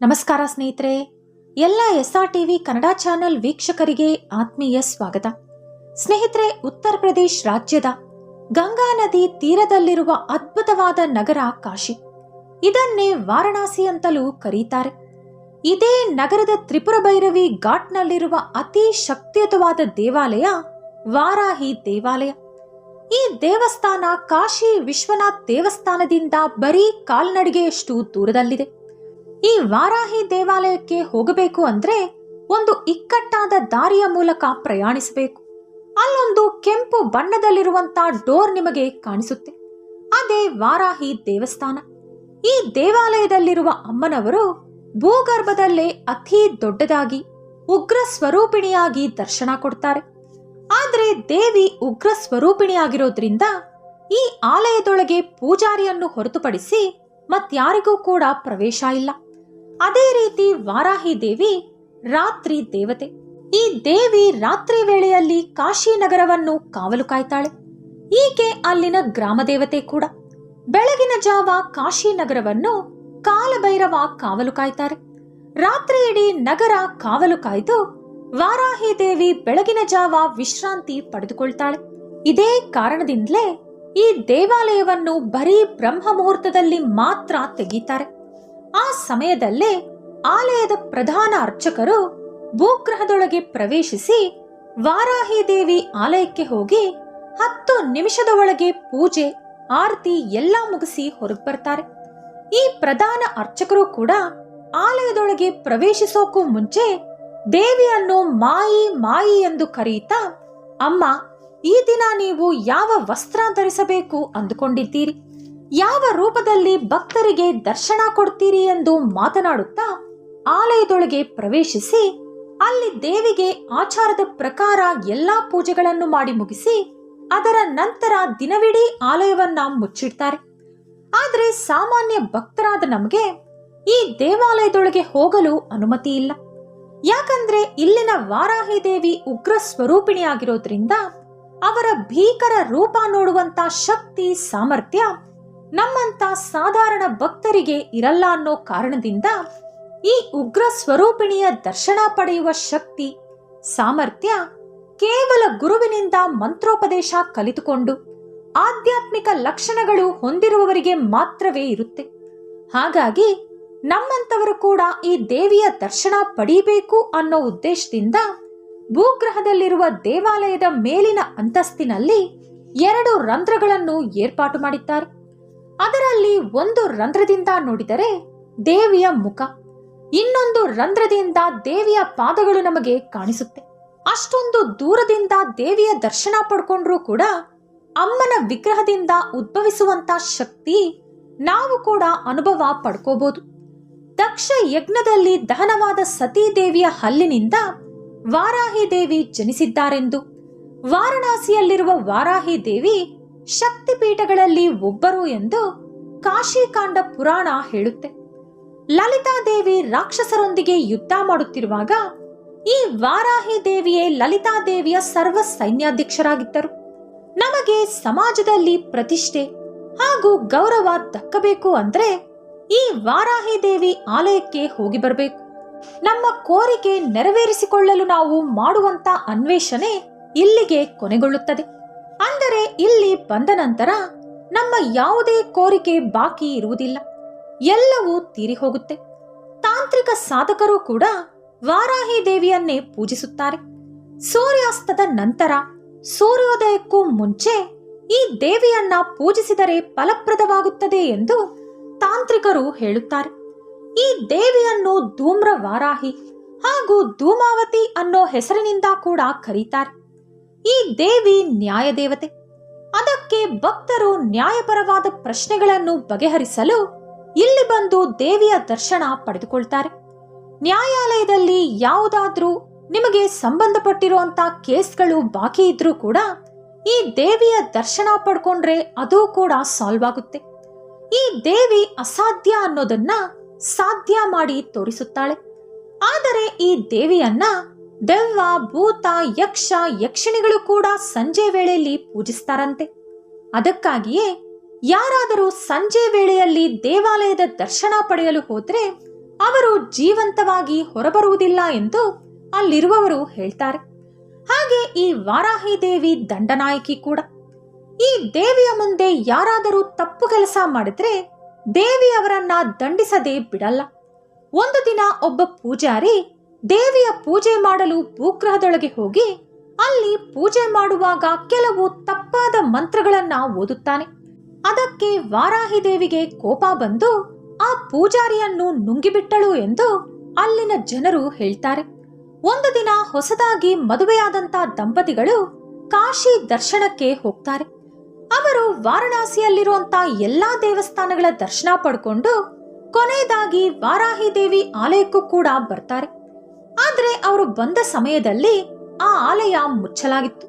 ನಮಸ್ಕಾರ ಸ್ನೇಹಿತರೆ. ಎಲ್ಲ S R TV Kannada channel ವೀಕ್ಷಕರಿಗೆ ಆತ್ಮೀಯ ಸ್ವಾಗತ. ಸ್ನೇಹಿತರೆ, ಉತ್ತರ ಪ್ರದೇಶ್ ರಾಜ್ಯದ ಗಂಗಾ ನದಿ ತೀರದಲ್ಲಿರುವ ಅದ್ಭುತವಾದ ನಗರ ಕಾಶಿ. ಇದನ್ನೇ ವಾರಣಾಸಿ ಅಂತಲೂ ಕರೀತಾರೆ. ಇದೇ ನಗರದ ತ್ರಿಪುರ ಭೈರವಿ ಘಾಟ್ನಲ್ಲಿರುವ ಅತಿ ಶಕ್ತಿಯುತವಾದ ದೇವಾಲಯ ವಾರಾಹಿ ದೇವಾಲಯ. ಈ ದೇವಸ್ಥಾನ ಕಾಶಿ ವಿಶ್ವನಾಥ್ ದೇವಸ್ಥಾನದಿಂದ ಬರೀ ಕಾಲ್ನಡಿಗೆಯಷ್ಟು ದೂರದಲ್ಲಿದೆ. ಈ ವಾರಾಹಿ ದೇವಾಲಯಕ್ಕೆ ಹೋಗಬೇಕು ಅಂದ್ರೆ ಒಂದು ಇಕ್ಕಟ್ಟಾದ ದಾರಿಯ ಮೂಲಕ ಪ್ರಯಾಣಿಸಬೇಕು. ಅಲ್ಲೊಂದು ಕೆಂಪು ಬಣ್ಣದಲ್ಲಿರುವಂತ ಡೋರ್ ನಿಮಗೆ ಕಾಣಿಸುತ್ತೆ. ಅದೇ ವಾರಾಹಿ ದೇವಸ್ಥಾನ. ಈ ದೇವಾಲಯದಲ್ಲಿರುವ ಅಮ್ಮನವರು ಭೂಗರ್ಭದಲ್ಲೇ ಅತಿ ದೊಡ್ಡದಾಗಿ, ಉಗ್ರ ಸ್ವರೂಪಿಣಿಯಾಗಿ ದರ್ಶನ ಕೊಡ್ತಾರೆ. ಆದ್ರೆ ದೇವಿ ಉಗ್ರ ಸ್ವರೂಪಿಣಿಯಾಗಿರೋದ್ರಿಂದ ಈ ಆಲಯದೊಳಗೆ ಪೂಜಾರಿಯನ್ನು ಹೊರತುಪಡಿಸಿ ಮತ್ಯಾರಿಗೂ ಕೂಡ ಪ್ರವೇಶ ಇಲ್ಲ. ಅದೇ ರೀತಿ ವಾರಾಹಿ ದೇವಿ ರಾತ್ರಿ ದೇವತೆ. ಈ ದೇವಿ ರಾತ್ರಿ ವೇಳೆಯಲ್ಲಿ ಕಾಶಿ ನಗರವನ್ನು ಕಾವಲು ಕಾಯ್ತಾಳೆ. ಈಕೆ ಅಲ್ಲಿನ ಗ್ರಾಮ ದೇವತೆ ಕೂಡ. ಬೆಳಗಿನ ಜಾವ ಕಾಶಿ ನಗರವನ್ನು ಕಾಲಭೈರವ ಕಾವಲು ಕಾಯ್ತಾರೆ. ರಾತ್ರಿ ಇಡೀ ನಗರ ಕಾವಲು ಕಾಯ್ದು ವಾರಾಹಿ ದೇವಿ ಬೆಳಗಿನ ಜಾವ ವಿಶ್ರಾಂತಿ ಪಡೆದುಕೊಳ್ತಾಳೆ. ಇದೇ ಕಾರಣದಿಂದಲೇ ಈ ದೇವಾಲಯವನ್ನು ಬರೀ ಬ್ರಹ್ಮ ಮುಹೂರ್ತದಲ್ಲಿ ಮಾತ್ರ ತೆಗೀತಾರೆ. ಆ ಸಮಯದಲ್ಲೇ ಆಲಯದ ಪ್ರಧಾನ ಅರ್ಚಕರು ಭೂಗ್ರಹದೊಳಗೆ ಪ್ರವೇಶಿಸಿ ವಾರಾಹಿ ದೇವಿ ಆಲಯಕ್ಕೆ ಹೋಗಿ ಹತ್ತು ನಿಮಿಷದ ಒಳಗೆ ಪೂಜೆ, ಆರತಿ ಎಲ್ಲ ಮುಗಿಸಿ ಹೊರಗೆ ಬರ್ತಾರೆ. ಈ ಪ್ರಧಾನ ಅರ್ಚಕರು ಕೂಡ ಆಲಯದೊಳಗೆ ಪ್ರವೇಶಿಸೋಕು ಮುಂಚೆ ದೇವಿಯನ್ನು ಮಾಯಿ ಮಾಯಿ ಎಂದು ಕರೆಯುತ್ತಾ ಅಮ್ಮ, ಈ ದಿನ ನೀವು ಯಾವ ವಸ್ತ್ರ ಧರಿಸಬೇಕು ಅಂದುಕೊಂಡಿದ್ದೀರಿ? ಯಾವ ರೂಪದಲ್ಲಿ ಭಕ್ತರಿಗೆ ದರ್ಶನ ಕೊಡ್ತೀರಿ ಎಂದು ಮಾತನಾಡುತ್ತಾ ಆಲಯದೊಳಗೆ ಪ್ರವೇಶಿಸಿ, ಅಲ್ಲಿ ದೇವಿಗೆ ಆಚಾರದ ಪ್ರಕಾರ ಎಲ್ಲಾ ಪೂಜೆಗಳನ್ನು ಮಾಡಿ ಮುಗಿಸಿ, ಅದರ ನಂತರ ದಿನವಿಡೀ ಆಲಯವನ್ನ ಮುಚ್ಚಿಡ್ತಾರೆ. ಆದರೆ ಸಾಮಾನ್ಯ ಭಕ್ತರಾದ ನಮಗೆ ಈ ದೇವಾಲಯದೊಳಗೆ ಹೋಗಲು ಅನುಮತಿ ಇಲ್ಲ. ಯಾಕಂದ್ರೆ ಇಲ್ಲಿನ ವಾರಾಹಿ ದೇವಿ ಉಗ್ರ ಸ್ವರೂಪಿಣಿಯಾಗಿರೋದ್ರಿಂದ ಅವರ ಭೀಕರ ರೂಪ ನೋಡುವಂತ ಶಕ್ತಿ, ಸಾಮರ್ಥ್ಯ ನಮ್ಮಂತ ಸಾಧಾರಣ ಭಕ್ತರಿಗೆ ಇರಲ್ಲ ಅನ್ನೋ ಕಾರಣದಿಂದ ಈ ಉಗ್ರ ಸ್ವರೂಪಿಣಿಯ ದರ್ಶನ ಪಡೆಯುವ ಶಕ್ತಿ, ಸಾಮರ್ಥ್ಯ ಕೇವಲ ಗುರುವಿನಿಂದ ಮಂತ್ರೋಪದೇಶ ಕಲಿತುಕೊಂಡು ಆಧ್ಯಾತ್ಮಿಕ ಲಕ್ಷಣಗಳು ಹೊಂದಿರುವವರಿಗೆ ಮಾತ್ರವೇ ಇರುತ್ತೆ. ಹಾಗಾಗಿ ನಮ್ಮಂತವರು ಕೂಡ ಈ ದೇವಿಯ ದರ್ಶನ ಪಡೀಬೇಕು ಅನ್ನೋ ಉದ್ದೇಶದಿಂದ ಭೂಗ್ರಹದಲ್ಲಿರುವ ದೇವಾಲಯದ ಮೇಲಿನ ಅಂತಸ್ತಿನಲ್ಲಿ ಎರಡು ರಂಧ್ರಗಳನ್ನು ಏರ್ಪಾಟು ಮಾಡಿದ್ದಾರೆ. ಅದರಲ್ಲಿ ಒಂದು ರಂಧ್ರದಿಂದ ನೋಡಿದರೆ ದೇವಿಯ ಮುಖ. ಇನ್ನೊಂದು ರಂಧ್ರದಿಂದ ದೇವಿಯ ಪಾದಗಳು ನಮಗೆ ಕಾಣಿಸುತ್ತೆ. ಅಷ್ಟೊಂದು ದೂರದಿಂದ ದೇವಿಯ ದರ್ಶನ ಪಡ್ಕೊಂಡ್ರೂ ಕೂಡ ಅಮ್ಮನ ವಿಗ್ರಹದಿಂದ ಉದ್ಭವಿಸುವಂತ ಶಕ್ತಿ ನಾವು ಕೂಡ ಅನುಭವ ಪಡ್ಕೋಬಹುದು ದಕ್ಷ ಯಜ್ಞದಲ್ಲಿ ದಹನವಾದ ಸತೀ ದೇವಿಯ ಹಲ್ಲಿನಿಂದ ವಾರಾಹಿ ದೇವಿ ಜನಿಸಿದ್ದಾರೆಂದು. ವಾರಣಾಸಿಯಲ್ಲಿರುವ ವಾರಾಹಿ ದೇವಿ ಶಕ್ತಿಪೀಠಗಳಲ್ಲಿ ಒಬ್ಬರು ಎಂದು ಕಾಶಿಕಾಂಡ ಪುರಾಣ ಹೇಳುತ್ತೆ. ಲಲಿತಾದೇವಿ ರಾಕ್ಷಸರೊಂದಿಗೆ ಯುದ್ಧ ಮಾಡುತ್ತಿರುವಾಗ ಈ ವಾರಾಹಿ ದೇವಿಯೇ ಲಲಿತಾದೇವಿಯ ಸರ್ವ ಸೈನ್ಯಾಧ್ಯಕ್ಷರಾಗಿದ್ದರು. ನಮಗೆ ಸಮಾಜದಲ್ಲಿ ಪ್ರತಿಷ್ಠೆ ಹಾಗೂ ಗೌರವ ದಕ್ಕಬೇಕು ಅಂದ್ರೆ ಈ ವಾರಾಹಿ ದೇವಿ ಆಲಯಕ್ಕೆ ಹೋಗಿ ಬರಬೇಕು. ನಮ್ಮ ಕೋರಿಕೆ ನೆರವೇರಿಸಿಕೊಳ್ಳಲು ನಾವು ಮಾಡುವಂತ ಅನ್ವೇಷಣೆ ಇಲ್ಲಿಗೆ ಕೊನೆಗೊಳ್ಳುತ್ತದೆ. ಅಂದರೆ ಇಲ್ಲಿ ಬಂದ ನಂತರ ನಮ್ಮ ಯಾವುದೇ ಕೋರಿಕೆ ಬಾಕಿ ಇರುವುದಿಲ್ಲ. ಎಲ್ಲವೂ ತೀರಿ ಹೋಗುತ್ತೆ. ತಾಂತ್ರಿಕ ಸಾಧಕರು ಕೂಡ ವಾರಾಹಿ ದೇವಿಯನ್ನೇ ಪೂಜಿಸುತ್ತಾರೆ. ಸೂರ್ಯಾಸ್ತದ ನಂತರ ಸೂರ್ಯೋದಯಕ್ಕೂ ಮುಂಚೆ ಈ ದೇವಿಯನ್ನ ಪೂಜಿಸಿದರೆ ಫಲಪ್ರದವಾಗುತ್ತದೆ ಎಂದು ತಾಂತ್ರಿಕರು ಹೇಳುತ್ತಾರೆ. ಈ ದೇವಿಯನ್ನು ಧೂಮ್ರ ವಾರಾಹಿ ಹಾಗೂ ಧೂಮಾವತಿ ಅನ್ನೋ ಹೆಸರಿನಿಂದ ಕೂಡ ಕರೀತಾರೆ. ಈ ದೇವಿ ನ್ಯಾಯ ದೇವತೆ ಅದಕ್ಕೆ ಭಕ್ತರು ನ್ಯಾಯಪರವಾದ ಪ್ರಶ್ನೆಗಳನ್ನು ಬಗೆಹರಿಸಲು ಇಲ್ಲಿ ಬಂದು ದೇವಿಯ ದರ್ಶನ ಪಡೆದುಕೊಳ್ತಾರೆ. ನ್ಯಾಯಾಲಯದಲ್ಲಿ ಯಾವುದಾದ್ರೂ ನಿಮಗೆ ಸಂಬಂಧಪಟ್ಟಿರುವಂತ ಕೇಸ್ಗಳು ಬಾಕಿ ಇದ್ರೂ ಕೂಡ ಈ ದೇವಿಯ ದರ್ಶನ ಪಡ್ಕೊಂಡ್ರೆ ಅದು ಕೂಡ ಸಾಲ್ವ್ ಆಗುತ್ತೆ. ಈ ದೇವಿ ಅಸಾಧ್ಯ ಅನ್ನೋದನ್ನ ಸಾಧ್ಯ ಮಾಡಿ ತೋರಿಸುತ್ತಾಳೆ. ಆದರೆ ಈ ದೇವಿಯನ್ನ ದೆವ್ವ, ಭೂತ, ಯಕ್ಷ, ಯಕ್ಷಿಣಿಗಳು ಕೂಡ ಸಂಜೆ ವೇಳೆಯಲ್ಲಿ ಪೂಜಿಸ್ತಾರಂತೆ. ಅದಕ್ಕಾಗಿಯೇ ಯಾರಾದರೂ ಸಂಜೆ ವೇಳೆಯಲ್ಲಿ ದೇವಾಲಯದ ದರ್ಶನ ಪಡೆಯಲು ಹೋದ್ರೆ ಅವರು ಜೀವಂತವಾಗಿ ಹೊರಬರುವುದಿಲ್ಲ ಎಂದು ಅಲ್ಲಿರುವವರು ಹೇಳ್ತಾರೆ. ಹಾಗೆ ಈ ವಾರಾಹಿ ದೇವಿ ದಂಡನಾಯಕಿ ಕೂಡ. ಈ ದೇವಿಯ ಮುಂದೆ ಯಾರಾದರೂ ತಪ್ಪು ಕೆಲಸ ಮಾಡಿದ್ರೆ ದೇವಿ ಅವರನ್ನ ದಂಡಿಸದೆ ಬಿಡಲ್ಲ. ಒಂದು ದಿನ ಒಬ್ಬ ಪೂಜಾರಿ ದೇವಿಯ ಪೂಜೆ ಮಾಡಲು ಭೂಗ್ರಹದೊಳಗೆ ಹೋಗಿ ಅಲ್ಲಿ ಪೂಜೆ ಮಾಡುವಾಗ ಕೆಲವು ತಪ್ಪಾದ ಮಂತ್ರಗಳನ್ನ ಓದುತ್ತಾನೆ. ಅದಕ್ಕೆ ವಾರಾಹಿ ದೇವಿಗೆ ಕೋಪ ಬಂದು ಆ ಪೂಜಾರಿಯನ್ನು ನುಂಗಿಬಿಟ್ಟಳು ಎಂದು ಅಲ್ಲಿನ ಜನರು ಹೇಳ್ತಾರೆ. ಒಂದು ದಿನ ಹೊಸದಾಗಿ ಮದುವೆಯಾದಂತ ದಂಪತಿಗಳು ಕಾಶಿ ದರ್ಶನಕ್ಕೆ ಹೋಗ್ತಾರೆ. ಅವರು ವಾರಣಾಸಿಯಲ್ಲಿರುವಂತ ಎಲ್ಲಾ ದೇವಸ್ಥಾನಗಳ ದರ್ಶನ ಪಡ್ಕೊಂಡು ಕೊನೆಯದಾಗಿ ವಾರಾಹಿ ದೇವಿ ಆಲಯಕ್ಕೂ ಕೂಡ ಬರ್ತಾರೆ. ಆದ್ರೆ ಅವರು ಬಂದ ಸಮಯದಲ್ಲಿ ಆ ಆಲಯ ಮುಚ್ಚಲಾಗಿತ್ತು.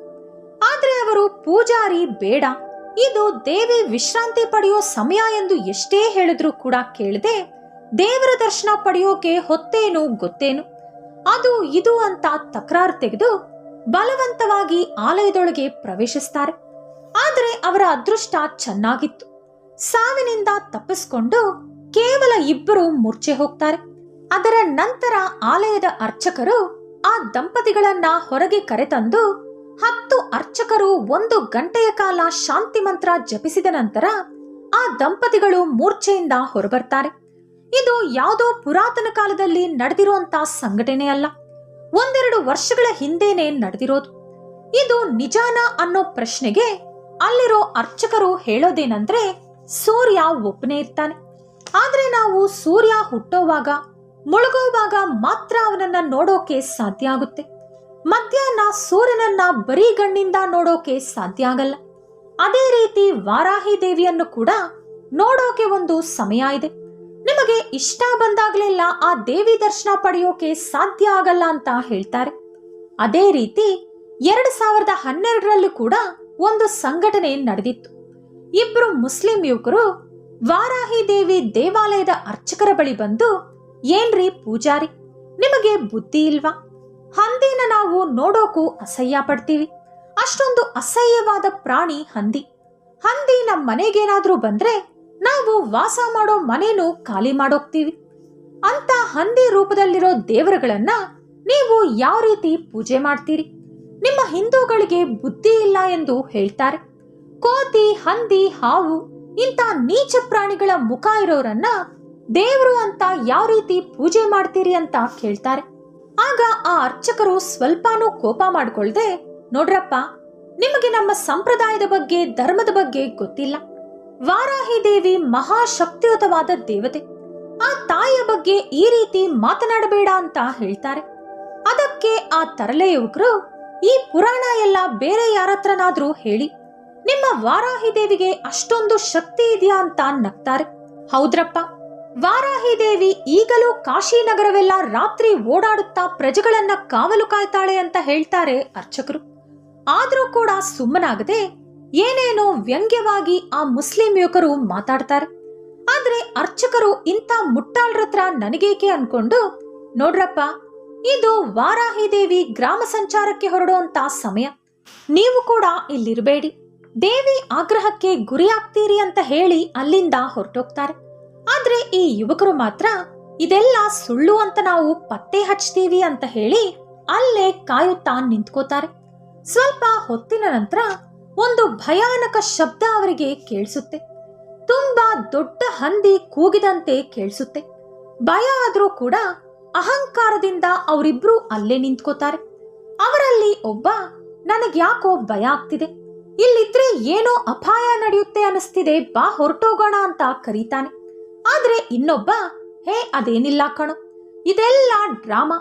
ಆದ್ರೆ ಅವರು ಪೂಜಾರಿ ಬೇಡ, ಇದು ದೇವಿ ವಿಶ್ರಾಂತಿ ಪಡೆಯೋ ಸಮಯ ಎಂದು ಎಷ್ಟೇ ಹೇಳಿದ್ರೂ ಕೂಡ ಕೇಳದೆ ದೇವರ ದರ್ಶನ ಪಡೆಯೋಕೆ ಹೊತ್ತೇನು ಗೊತ್ತೇನು? ಅದು ಇದು ಅಂತ ತಕರಾರು ತೆಗೆದು ಬಲವಂತವಾಗಿ ಆಲಯದೊಳಗೆ ಪ್ರವೇಶಿಸ್ತಾರೆ. ಆದರೆ ಅವರ ಅದೃಷ್ಟ ಚೆನ್ನಾಗಿತ್ತು. ಸಾವಿನಿಂದ ತಪ್ಪಿಸ್ಕೊಂಡು ಕೇವಲ ಇಬ್ಬರು ಮೂರ್ಛೆ ಹೋಗ್ತಾರೆ. ಅದರ ನಂತರ ಆಲಯದ ಅರ್ಚಕರು ಆ ದಂಪತಿಗಳನ್ನ ಹೊರಗೆ ಕರೆತಂದು ಹತ್ತು ಅರ್ಚಕರು ಒಂದು ಗಂಟೆಯ ಕಾಲ ಶಾಂತಿ ಮಂತ್ರ ಜಪಿಸಿದ ನಂತರ ಆ ದಂಪತಿಗಳು ಮೂರ್ಛೆಯಿಂದ ಹೊರಬರ್ತಾರೆ. ಇದು ಯಾವುದೋ ಪುರಾತನ ಕಾಲದಲ್ಲಿ ನಡೆದಿರುವಂತ ಸಂಘಟನೆ ಅಲ್ಲ. ಒಂದೆರಡು ವರ್ಷಗಳ ಹಿಂದೆನೆ ನಡೆದಿರೋದು. ಇದು ನಿಜಾನ ಅನ್ನೋ ಪ್ರಶ್ನೆಗೆ ಅಲ್ಲಿರೋ ಅರ್ಚಕರು ಹೇಳೋದೇನಂದ್ರೆ ಸೂರ್ಯ ಒಬ್ಬನೇ ಇರ್ತಾನೆ. ಆದ್ರೆ ನಾವು ಸೂರ್ಯ ಹುಟ್ಟೋವಾಗ ಮುಳುಗೋವಾಗ ಮಾತ್ರ ಅವನನ್ನ ನೋಡೋಕೆ ಸಾಧ್ಯ ಆಗುತ್ತೆ. ಮಧ್ಯಾಹ್ನ ಸೂರ್ಯನನ್ನ ಬರೀ ಗಣ್ಣಿಂದ ನೋಡೋಕೆ ಸಾಧ್ಯ ಆಗಲ್ಲ. ಅದೇ ರೀತಿ ವಾರಾಹಿ ದೇವಿಯನ್ನು ಕೂಡ ನೋಡೋಕೆ ಒಂದು ಸಮಯ ಇದೆ. ನಿಮಗೆ ಇಷ್ಟ ಬಂದಾಗಲೆಲ್ಲ ಆ ದೇವಿ ದರ್ಶನ ಪಡೆಯೋಕೆ ಸಾಧ್ಯ ಆಗಲ್ಲ ಅಂತ ಹೇಳ್ತಾರೆ. ಅದೇ ರೀತಿ ಎರಡು ಸಾವಿರದ ಹನ್ನೆರಡರಲ್ಲೂ ಕೂಡ ಒಂದು ಸಂಘಟನೆ ನಡೆದಿತ್ತು. ಇಬ್ರು ಮುಸ್ಲಿಂ ಯುವಕರು ವಾರಾಹಿ ದೇವಿ ದೇವಾಲಯದ ಅರ್ಚಕರ ಬಳಿ ಬಂದು ಏನ್ರಿ ಪೂಜಾರಿ? ನಿಮಗೆ ಬುದ್ಧಿ ಇಲ್ವಾ? ಹಂದಿನ ನಾವು ನೋಡೋಕು ಅಸಹ್ಯ ಪಡ್ತೀವಿ. ಅಷ್ಟೊಂದು ಅಸಹ್ಯವಾದ ಪ್ರಾಣಿ ಹಂದಿ. ಹಂದಿ ನಮ್ಮ ಮನೆಗೇನಾದ್ರೂ ಬಂದ್ರೆ ನಾವು ವಾಸ ಮಾಡೋ ಮನೇನು ಖಾಲಿ ಮಾಡೋಗ್ತೀವಿ. ಅಂತ ಹಂದಿ ರೂಪದಲ್ಲಿರೋ ದೇವರುಗಳನ್ನ ನೀವು ಯಾವ ರೀತಿ ಪೂಜೆ ಮಾಡ್ತೀರಿ? ನಿಮ್ಮ ಹಿಂದೂಗಳಿಗೆ ಬುದ್ಧಿ ಇಲ್ಲ ಎಂದು ಹೇಳ್ತಾರೆ. ಕೋತಿ, ಹಂದಿ, ಹಾವು ಇಂಥ ನೀಚ ಪ್ರಾಣಿಗಳ ಮುಖ ಇರೋರನ್ನ ದೇವರು ಅಂತ ಯಾವ ರೀತಿ ಪೂಜೆ ಮಾಡ್ತೀರಿ ಅಂತ ಕೇಳ್ತಾರೆ. ಆಗ ಆ ಅರ್ಚಕರು ಸ್ವಲ್ಪನೂ ಕೋಪ ಮಾಡ್ಕೊಳ್ದೆ, ನೋಡ್ರಪ್ಪ, ನಿಮಗೆ ನಮ್ಮ ಸಂಪ್ರದಾಯದ ಬಗ್ಗೆ, ಧರ್ಮದ ಬಗ್ಗೆ ಗೊತ್ತಿಲ್ಲ. ವಾರಾಹಿ ದೇವಿ ಮಹಾಶಕ್ತಿಯುತವಾದ ದೇವತೆ. ಆ ತಾಯಿಯ ಬಗ್ಗೆ ಈ ರೀತಿ ಮಾತನಾಡಬೇಡ ಅಂತ ಹೇಳ್ತಾರೆ. ಅದಕ್ಕೆ ಆ ತರಲೆ ಯುವಕರು ಈ ಪುರಾಣ ಎಲ್ಲ ಬೇರೆ ಯಾರತ್ರನಾದ್ರೂ ಹೇಳಿ, ನಿಮ್ಮ ವಾರಾಹಿ ದೇವಿಗೆ ಅಷ್ಟೊಂದು ಶಕ್ತಿ ಇದೆಯಾ ಅಂತ ನಗ್ತಾರೆ. ಹೌದ್ರಪ್ಪ? ವಾರಾಹಿ ದೇವಿ ಈಗಲೂ ಕಾಶಿನಗರವೆಲ್ಲ ರಾತ್ರಿ ಓಡಾಡುತ್ತಾ ಪ್ರಜೆಗಳನ್ನ ಕಾವಲು ಕಾಯ್ತಾಳೆ ಅಂತ ಹೇಳ್ತಾರೆ ಅರ್ಚಕರು. ಆದ್ರೂ ಕೂಡ ಸುಮ್ಮನಾಗದೆ ಏನೇನೋ ವ್ಯಂಗ್ಯವಾಗಿ ಆ ಮುಸ್ಲಿಂ ಯುವಕರು ಮಾತಾಡ್ತಾರೆ. ಆದ್ರೆ ಅರ್ಚಕರು ಇಂಥ ಮುಟ್ಟಾಳ್ರತ್ರ ನನಗೇಕೆ ಅನ್ಕೊಂಡು, ನೋಡ್ರಪ್ಪ, ಇದು ವಾರಾಹಿ ದೇವಿ ಗ್ರಾಮ ಸಂಚಾರಕ್ಕೆ ಹೊರಡುವಂತ ಸಮಯ. ನೀವು ಕೂಡ ಇಲ್ಲಿರಬೇಡಿ. ದೇವಿ ಆಗ್ರಹಕ್ಕೆ ಗುರಿಯಾಗ್ತೀರಿ ಅಂತ ಹೇಳಿ ಅಲ್ಲಿಂದ ಹೊರಟೋಗ್ತಾರೆ. ಆದ್ರೆ ಈ ಯುವಕರು ಮಾತ್ರ ಇದೆಲ್ಲ ಸುಳ್ಳು ಅಂತ ನಾವು ಪತ್ತೆ ಹಚ್ತೀವಿ ಅಂತ ಹೇಳಿ ಅಲ್ಲೇ ಕಾಯುತ್ತಾ ನಿಂತ್ಕೋತಾರೆ. ಸ್ವಲ್ಪ ಹೊತ್ತಿನ ನಂತರ ಒಂದು ಭಯಾನಕ ಶಬ್ದ ಅವರಿಗೆ ಕೇಳಿಸುತ್ತೆ. ತುಂಬಾ ದೊಡ್ಡ ಹಂದಿ ಕೂಗಿದಂತೆ ಕೇಳಿಸುತ್ತೆ. ಭಯ ಆದ್ರೂ ಕೂಡ ಅಹಂಕಾರದಿಂದ ಅವರಿಬ್ರು ಅಲ್ಲೇ ನಿಂತ್ಕೋತಾರೆ. ಅವರಲ್ಲಿ ಒಬ್ಬ, ನನಗ್ಯಾಕೋ ಭಯ ಆಗ್ತಿದೆ. ಇಲ್ಲಿದ್ರೆ ಏನೋ ಅಪಾಯ ನಡೆಯುತ್ತೆ ಅನಿಸ್ತಿದೆ ಬಾ ಹೊರಟೋಗೋಣ ಅಂತ ಕರೀತಾನೆ. ಆದ್ರೆ ಇನ್ನೊಬ್ಬ, ಹೇ, ಅದೇನಿಲ್ಲ ಕಣು, ಇದೆಲ್ಲ ಡ್ರಾಮಾ.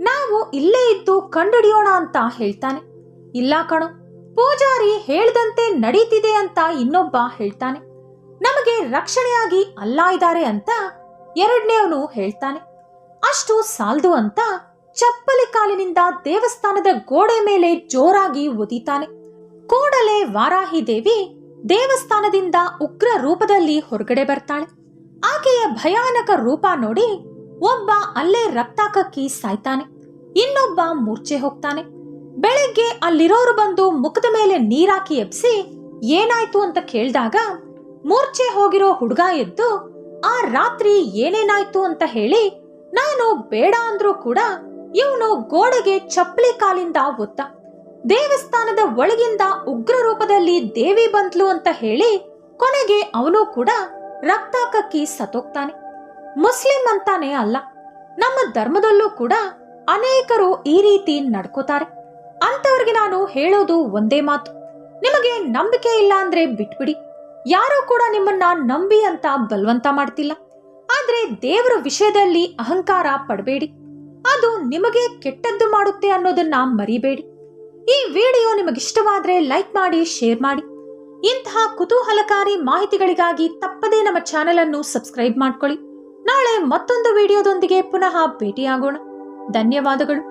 ನಾವು ಇಲ್ಲೇ ಇದ್ದು ಕಂಡುಹಿಡಿಯೋಣ ಅಂತ ಹೇಳ್ತಾನೆ. ಇಲ್ಲ ಕಣು, ಪೂಜಾರಿ ಹೇಳ್ದಂತೆ ನಡೀತಿದೆ ಅಂತ ಇನ್ನೊಬ್ಬ ಹೇಳ್ತಾನೆ. ನಮಗೆ ರಕ್ಷಣೆಯಾಗಿ ಅಲ್ಲ ಇದ್ದಾರೆ ಅಂತ ಎರಡನೇವನು ಹೇಳ್ತಾನೆ. ಅಷ್ಟು ಸಾಲ್ದು ಅಂತ ಚಪ್ಪಲಿ ಕಾಲಿನಿಂದ ದೇವಸ್ಥಾನದ ಗೋಡೆ ಮೇಲೆ ಜೋರಾಗಿ ಒದಿತಾನೆ. ಕೂಡಲೇ ವಾರಾಹಿ ದೇವಿ ದೇವಸ್ಥಾನದಿಂದ ಉಗ್ರ ರೂಪದಲ್ಲಿ ಹೊರಗಡೆ ಬರ್ತಾಳೆ. ಆಕೆಯ ಭಯಾನಕ ರೂಪ ನೋಡಿ ಒಬ್ಬ ಅಲ್ಲೇ ರಕ್ತಾಕಕ್ಕಿ ಸಾಯ್ತಾನೆ. ಇನ್ನೊಬ್ಬ ಮೂರ್ಛೆ ಹೋಗ್ತಾನೆ. ಬೆಳಗ್ಗೆ ಅಲ್ಲಿರೋರು ಬಂದು ಮುಖದ ಮೇಲೆ ನೀರಾಕಿ ಎಬ್ಸಿ, ಏನಾಯ್ತು ಅಂತ ಕೇಳಿದಾಗ ಮೂರ್ಛೆ ಹೋಗಿರೋ ಹುಡುಗ ಎದ್ದು, ಆ ರಾತ್ರಿ ಏನೇನಾಯ್ತು ಅಂತ ಹೇಳಿ ನಾನು ಬೇಡ ಅಂದ್ರೂ ಕೂಡ ಇವನು ಗೋಡೆಗೆ ಚಪ್ಪಲಿ ಕಾಲಿಂದ ಒತ್ತ. ದೇವಸ್ಥಾನದ ಒಳಗಿಂದ ಉಗ್ರ ರೂಪದಲ್ಲಿ ದೇವಿ ಬಂದ್ಲು ಅಂತ ಹೇಳಿ ಕೊನೆಗೆ ಅವನು ಕೂಡ ರಕ್ತ ಕಕ್ಕಿ ಸತೋಗ್ತಾನೆ ಮುಸ್ಲಿಂ ಅಂತಾನೆ ಅಲ್ಲ, ನಮ್ಮ ಧರ್ಮದಲ್ಲೂ ಕೂಡ ಅನೇಕರು ಈ ರೀತಿ ನಡ್ಕೋತಾರೆ. ಅಂತವ್ರಿಗೆ ನಾನು ಹೇಳೋದು ಒಂದೇ ಮಾತು, ನಿಮಗೆ ನಂಬಿಕೆ ಇಲ್ಲ ಅಂದ್ರೆ ಬಿಟ್ಬಿಡಿ. ಯಾರೂ ಕೂಡ ನಿಮ್ಮನ್ನ ನಂಬಿ ಅಂತ ಬಲವಂತ ಮಾಡ್ತಿಲ್ಲ. ಆದ್ರೆ ದೇವರ ವಿಷಯದಲ್ಲಿ ಅಹಂಕಾರ ಪಡಬೇಡಿ. ಅದು ನಿಮಗೆ ಕೆಟ್ಟದ್ದು ಮಾಡುತ್ತೆ ಅನ್ನೋದನ್ನ ಮರಿಬೇಡಿ. ಈ ವಿಡಿಯೋ ನಿಮಗಿಷ್ಟವಾದ್ರೆ ಲೈಕ್ ಮಾಡಿ, ಶೇರ್ ಮಾಡಿ. ಇಂತಹ ಕುತೂಹಲಕಾರಿ ಮಾಹಿತಿಗಳಿಗಾಗಿ ತಪ್ಪದೇ ನಮ್ಮ ಚಾನೆಲ್ ಅನ್ನು ಸಬ್ಸ್ಕ್ರೈಬ್ ಮಾಡ್ಕೊಳ್ಳಿ. ನಾಳೆ ಮತ್ತೊಂದು ವಿಡಿಯೋದೊಂದಿಗೆ ಪುನಃ ಭೇಟಿಯಾಗೋಣ. ಧನ್ಯವಾದಗಳು.